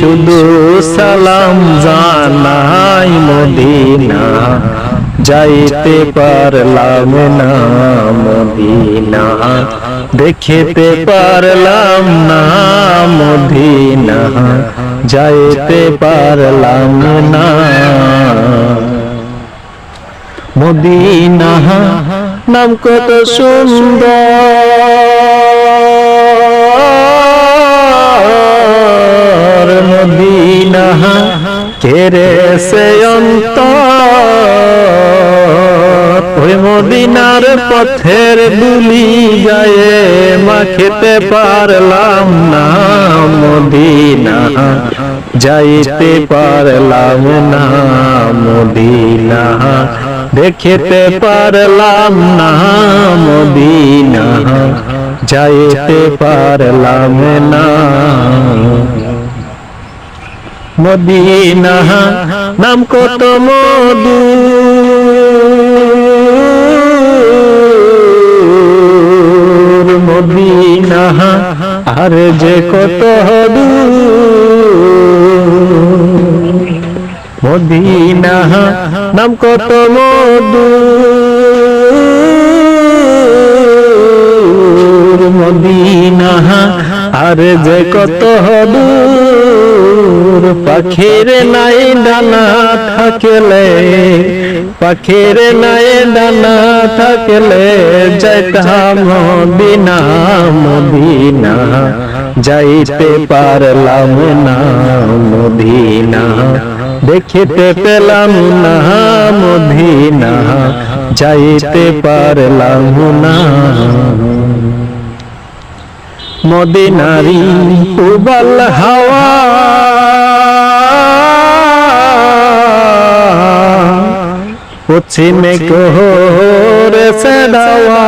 শুধু সালাম জানাই মদিনা, যাইতে পারলাম না মদিনা, দেখিতে পারলাম না মদিনা, যাইতে পারলাম না। মদিনা, নাম কত সুন্দর। কেরে সে অন্তর? ওই মদিনার পথের দুলি যায়, মা খেতে পারলাম না মদিনা। যাইতে পারলাম না মদিনা। দেখিতে পারলাম না মদিনা। যাইতে পারলাম না মদিনা, নাম কত মধু। মদিনা, আর যে কত মদিনা, নাম কত মধু। মদিনা, আর যে কত দূর পাখির নাই ডানা থাকলে, পাখির নাই ডানা থাকলে যাইতাম মদিনা মদিনা, যাইতে পারলাম না মদিনা, দেখিতে পেলাম না মদিনা, যাইতে পারলাম না। মদিনারি উবাল হাওয়া পশ্চিমে কোহরে সেদাওয়া।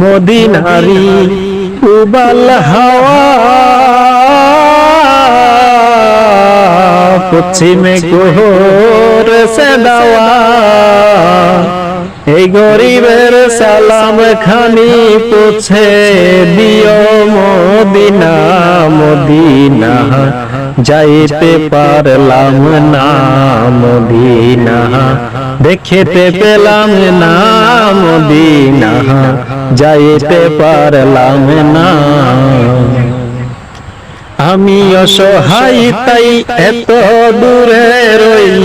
মদিনারি উবাল হাওয়া। পশ্চিমে কোহরে সেদাওয়া। এই গরিবের সালাম খানি পুছে দিও মদিনা মদিনা। যাইতে পারলাম না, মদিনা। দেখিতে পেলাম না, মদিনা। যাইতে পারলাম না। আমি অসহায়, তাই এত দূরে রই।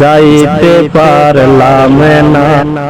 যাইতে পারলাম না।